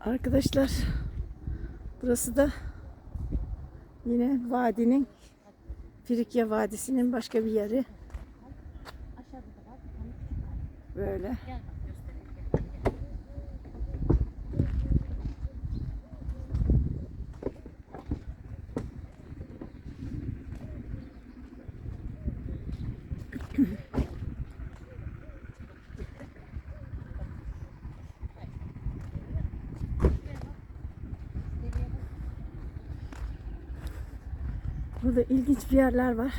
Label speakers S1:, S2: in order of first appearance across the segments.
S1: Arkadaşlar burası da yine vadinin Frikya Vadisi'nin başka bir yeri. Böyle. Burada ilginç bir yerler var.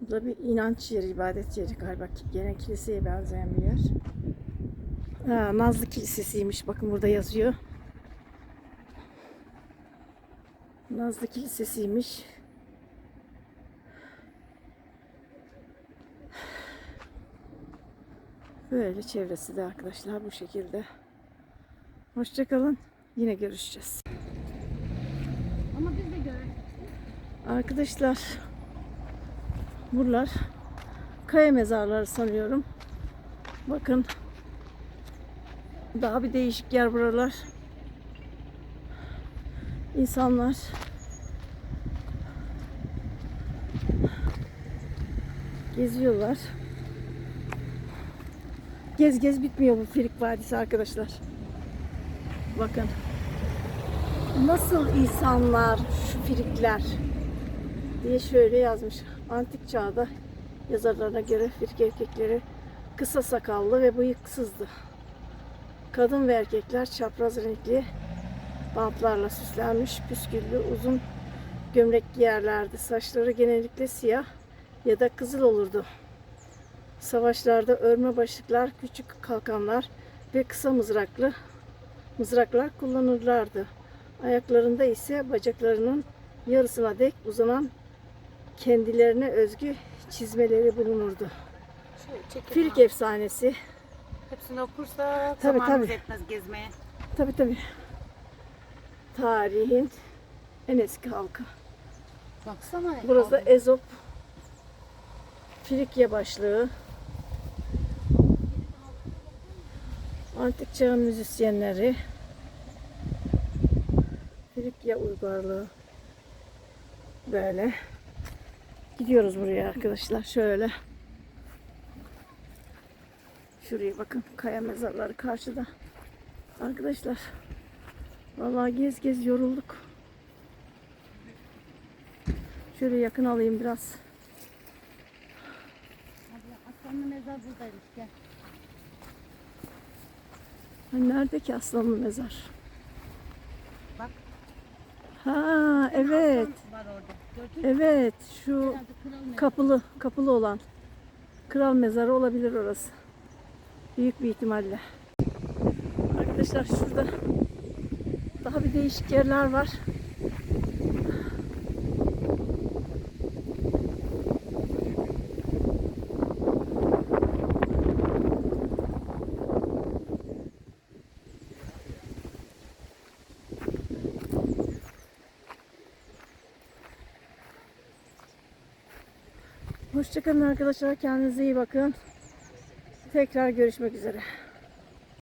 S1: Burada bir inanç yeri, ibadet yeri galiba. Gene kiliseye benzeyen bir yer. Ha, Nazlı Kilisesi'ymiş. Bakın burada yazıyor. Nazlı Kilisesi'ymiş. Böyle çevresi de arkadaşlar bu şekilde. Hoşçakalın. Yine görüşeceğiz.
S2: Ama biz de görelim.
S1: Arkadaşlar buralar kaya mezarları sanıyorum. Bakın daha bir değişik yer buralar. İnsanlar geziyorlar. Gez gez bitmiyor bu Firik Vadisi arkadaşlar. Bakın. Nasıl insanlar şu Firikler diye şöyle yazmış. Antik çağda yazarlarına göre Firik erkekleri kısa sakallı ve bıyıksızdı. Kadın ve erkekler çapraz renkli bantlarla süslenmiş püsküllü uzun gömlek giyerlerdi. Saçları genellikle siyah ya da kızıl olurdu. Savaşlarda örme başlıklar, küçük kalkanlar ve kısa mızraklı mızraklar kullanırlardı. Ayaklarında ise bacaklarının yarısına dek uzanan kendilerine özgü çizmeleri bulunurdu.
S2: Abi.
S1: efsanesi.
S2: Hepsini okursak
S1: Tabii,
S2: zamanımız
S1: tabii.
S2: yetmez gezmeye.
S1: Tabi tabi. Tarihin en eski halkı.
S2: Baksana.
S1: Burası da. Ezop. Frikya başlığı. Antik çağın müzisyenleri. Frikya uygarlığı. Böyle. Gidiyoruz buraya arkadaşlar. Şöyle. Şuraya bakın. Kaya mezarları karşıda. Arkadaşlar. Vallahi gez gez yorulduk. Şöyle yakın alayım biraz.
S2: Abla, Aslanlı mezar buradaymış gel.
S1: Nerede ki aslanlı mezar?
S2: Bak.
S1: Ha evet. Evet şu kapılı kapılı olan kral mezarı olabilir orası. Büyük bir ihtimalle. Arkadaşlar şurada daha bir değişik yerler var. Hoşçakalın arkadaşlar. Kendinize iyi bakın. Tekrar görüşmek üzere.